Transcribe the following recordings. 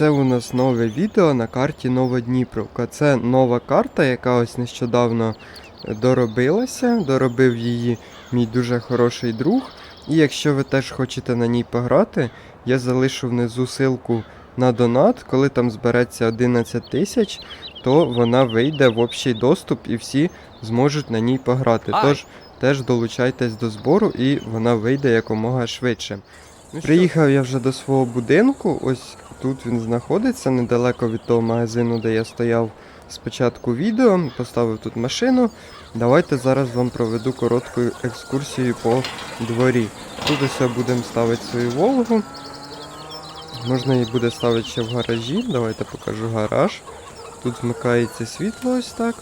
це у нас нове відео на карті Новодніпровка. Це нова карта, яка ось нещодавно доробилася. Доробив її мій дуже хороший друг. І якщо ви теж хочете на ній пограти, я залишу внизу ссылку на донат. Коли там збереться 11 тисяч, то вона вийде в общий доступ і всі зможуть на ній пограти. Тож теж долучайтесь до збору і вона вийде якомога швидше. Приїхав я вже до свого будинку. Ось тут він знаходиться, недалеко від того магазину, де я стояв спочатку відео. Поставив тут машину. Давайте зараз вам проведу коротку екскурсію по дворі. Тут ось будемо ставити свою Волгу. Можна її буде ставити ще в гаражі. Давайте покажу гараж. Тут вмикається світло ось так.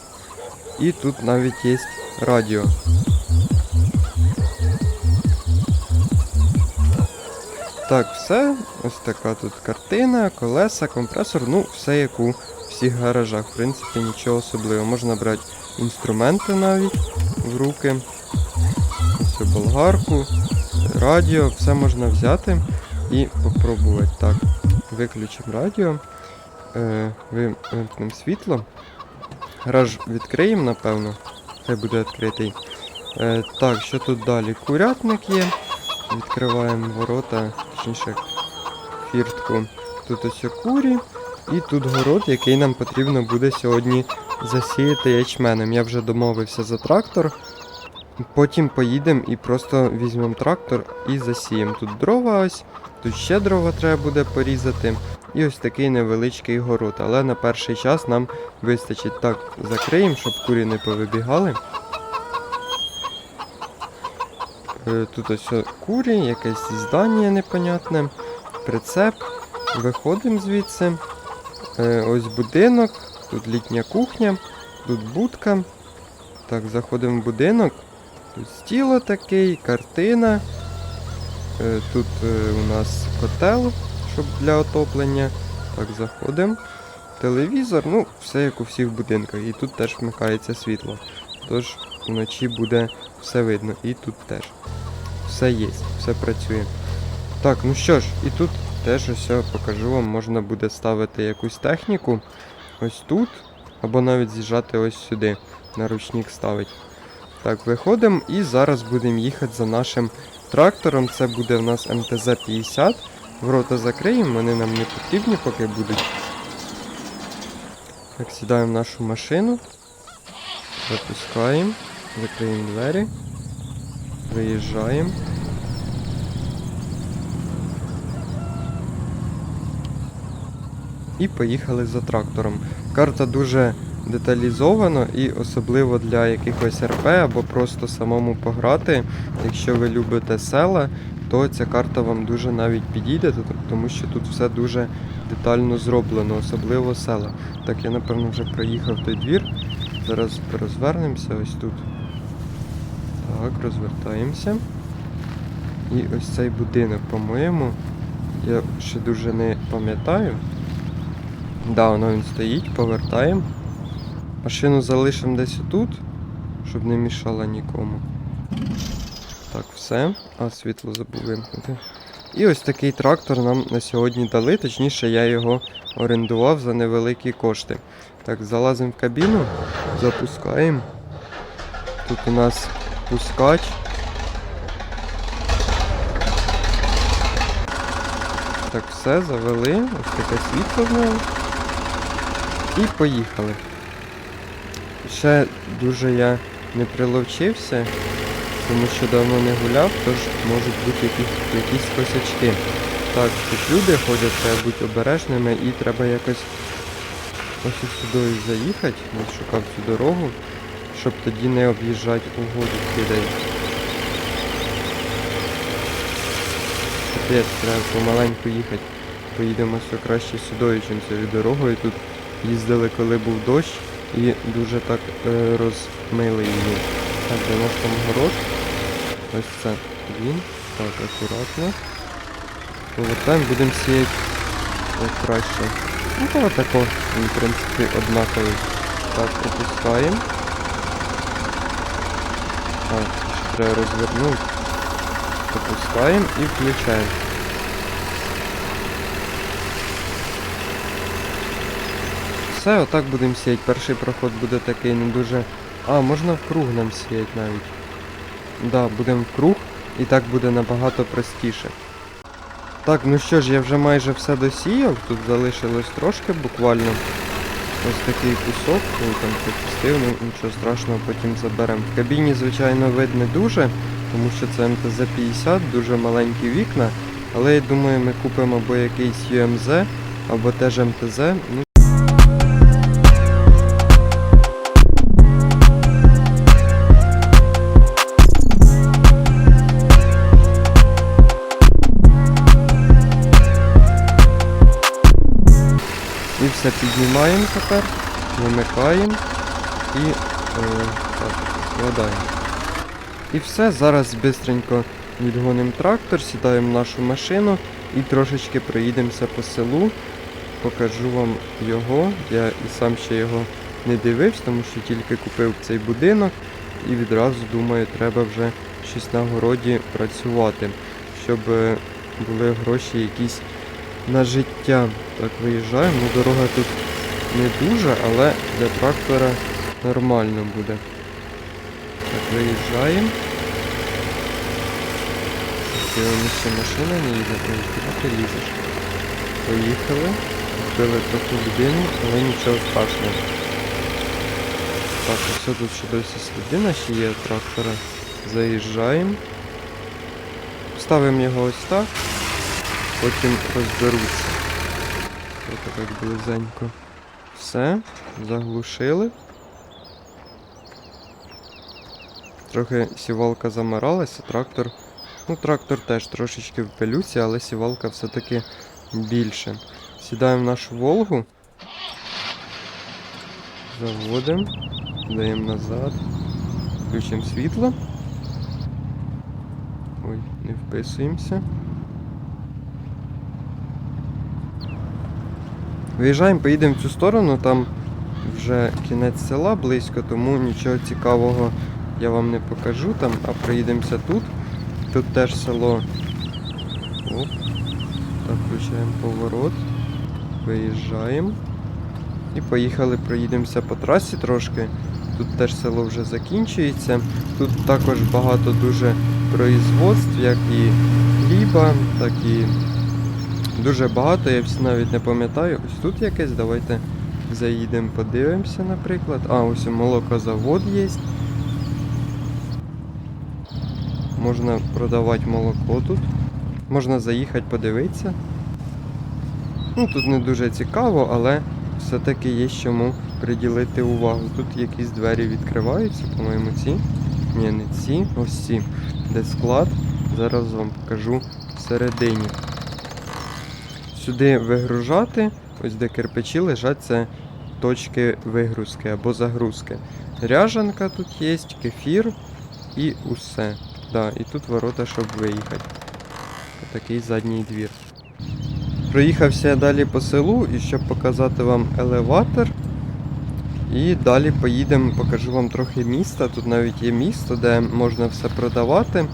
І тут навіть є радіо. Так, все. Ось така тут картина, колеса, компресор, ну, все як у всіх гаражах. В принципі, нічого особливого. Можна брати інструменти навіть в руки. Ось болгарку, радіо, все можна взяти і попробувати. Так, виключимо радіо, е, вимкнемо світло. Гараж відкриємо, напевно. Хай буде відкритий. Е, так, що тут далі? Курятник є. Відкриваємо ворота, точніше фіртку. Тут ось курі. І тут город, який нам потрібно буде сьогодні засіяти ячменем. Я вже домовився за трактор. Потім поїдемо і просто візьмемо трактор і засіємо. Тут дрова ось, тут ще дрова треба буде порізати. І ось такий невеличкий город. Але на перший час нам вистачить. Так, закриємо, щоб курі не повибігали. Е, Тут ось курі, якесь здання непонятне, прицеп. Виходимо звідси. Е, Ось будинок, тут літня кухня, тут будка. Так, заходимо в будинок. Тут стіло такий, картина. Е, Тут е, у нас котел, щоб для отоплення. Так, заходимо. Телевізор, ну, все як у всіх будинках. І тут теж вмикається світло. Тож вночі буде все видно. І тут теж. Все є, все працює. Так, ну що ж, і тут теж ось я покажу вам, можна буде ставити якусь техніку ось тут, або навіть з'їжджати ось сюди. На ручник ставить. Так, виходимо і зараз будемо їхати за нашим трактором. Це буде в нас МТЗ-50. Ворота закриємо, вони нам не потрібні, поки будуть. Так, сідаємо в нашу машину. Запускаємо, закриємо двері. Виїжджаємо. І поїхали за трактором. Карта дуже деталізована і особливо для якихось РП або просто самому пограти. Якщо ви любите села, то ця карта вам дуже навіть підійде, тому що тут все дуже детально зроблено, особливо села. Так, я напевно вже проїхав той двір. Зараз розвернемося ось тут. Так, розвертаємося. І ось цей будинок, по-моєму, я ще дуже не пам'ятаю. Да, воно він стоїть, повертаємо. Машину залишимо десь отут, щоб не мішала нікому. Так, все. А, світло забув вимкнути. І ось такий трактор нам на сьогодні дали, точніше, я його орендував за невеликі кошти. Так, залазимо в кабіну, запускаємо. Тут у нас пускач. Так, все, завели. Ось таке світло в. І поїхали. Ще дуже я не приловчився, тому що давно не гуляв, тож можуть бути якісь, якісь косячки. Так, тут люди ходять, треба бути обережними і треба якось ось сюди заїхати, я шукав цю дорогу, щоб тоді не об'їжджати угоду людей. Капець, треба помаленьку їхати. Поїдемо все краще сюди, чим цією дорогою. Тут їздили, коли був дощ, і дуже так е, розмили її. Так, де наш там город? Ось це він. Так, акуратно. Повертаємо, будемо сіяти краще. Ну та отако, він в принципі однаковий. Так, опускаємо. Так, ще треба розвернути. Опускаємо і включаємо. все, отак будемо сіяти. Перший проход буде такий не дуже. А, можна в круг нам сіяти навіть. Да, будемо в круг, і так буде набагато простіше. Так, ну що ж, я вже майже все досіяв, тут залишилось трошки буквально. Ось такий кусок, коли там пропустив, ну нічого страшного, потім заберемо. В кабіні, звичайно, вид не дуже, тому що це МТЗ-50, дуже маленькі вікна, але я думаю, ми купимо або якийсь UMZ, або теж МТЗ. Ну, все піднімаємо тепер, вимикаємо і е, так, складаємо. І все, зараз швидко відгонимо трактор, сідаємо в нашу машину і трошечки проїдемося по селу. Покажу вам його. Я і сам ще його не дивився, тому що тільки купив цей будинок і відразу думаю, треба вже щось на городі працювати, щоб е, були гроші якісь на життя. Так виїжджаємо. Ну, дорога тут не дуже, але для трактора нормально буде. Так, виїжджаємо. Дивимося, ще машина не їде, куди ти лізеш? Поїхали. Вбили трохи людину, але нічого страшного. Так, ось тут ще досі сліди наші є трактора. Заїжджаємо. Ставимо його ось так потім розберуться. Ось так близенько. Все, заглушили. Трохи сівалка замиралася, трактор. Ну, трактор теж трошечки в пилюці, але сівалка все-таки більше. Сідаємо в нашу Волгу. Заводимо, даємо назад. Включимо світло. Ой, не вписуємося. Виїжджаємо, поїдемо в цю сторону, там вже кінець села близько, тому нічого цікавого я вам не покажу там, а проїдемося тут. Тут теж село. Оп. Так, включаємо поворот. Виїжджаємо. І поїхали, проїдемося по трасі трошки. Тут теж село вже закінчується. Тут також багато дуже производств, як і хліба, так і Дуже багато, я всі навіть не пам'ятаю. Ось тут якесь, давайте заїдемо, подивимося, наприклад. А, ось молокозавод є. Можна продавати молоко тут. Можна заїхати подивитися. Ну, тут не дуже цікаво, але все-таки є чому приділити увагу. Тут якісь двері відкриваються, по-моєму, ці. Ні, не ці, ось ці. Де склад. Зараз вам покажу всередині сюди вигружати, ось де кирпичі лежать, це точки вигрузки або загрузки. Ряжанка тут є, кефір і усе. Да, І тут ворота, щоб виїхати. Такий задній двір. Проїхався я далі по селу і щоб показати вам елеватор. І далі поїдемо, покажу вам трохи міста. Тут навіть є місто, де можна все продавати.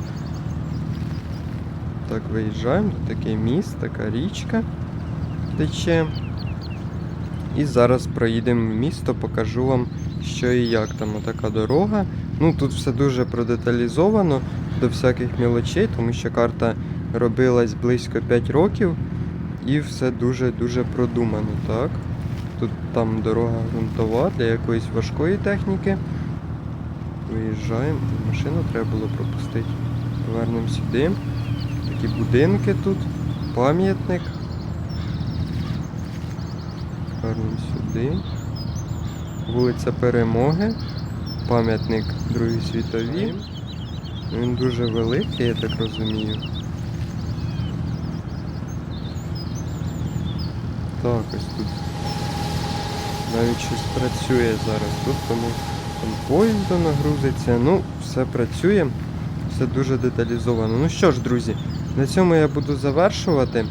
Так, виїжджаємо, тут такий міст, така річка тече. І зараз проїдемо в місто, покажу вам, що і як там така дорога. Ну тут все дуже продеталізовано до всяких мілочей, тому що карта робилась близько 5 років і все дуже-дуже продумано. так. Тут там дорога ґрунтова для якоїсь важкої техніки. Виїжджаємо, машину треба було пропустити. Повернемо сюди. Такі будинки тут, пам'ятник. Повернемо сюди. Вулиця Перемоги. Пам'ятник Другій світовій. Він дуже великий, я так розумію. Так, ось тут. Навіть щось працює зараз тут, тому там поїзд нагрузиться. Ну, все працює, все дуже деталізовано. Ну що ж, друзі, на цьому я буду завершувати.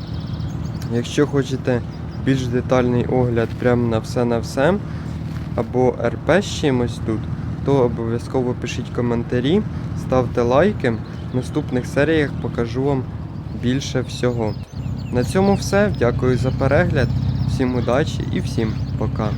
Якщо хочете більш детальний огляд прямо на все на все, або РП з чимось тут, то обов'язково пишіть коментарі, ставте лайки. В наступних серіях покажу вам більше всього. На цьому все. Дякую за перегляд, всім удачі і всім пока.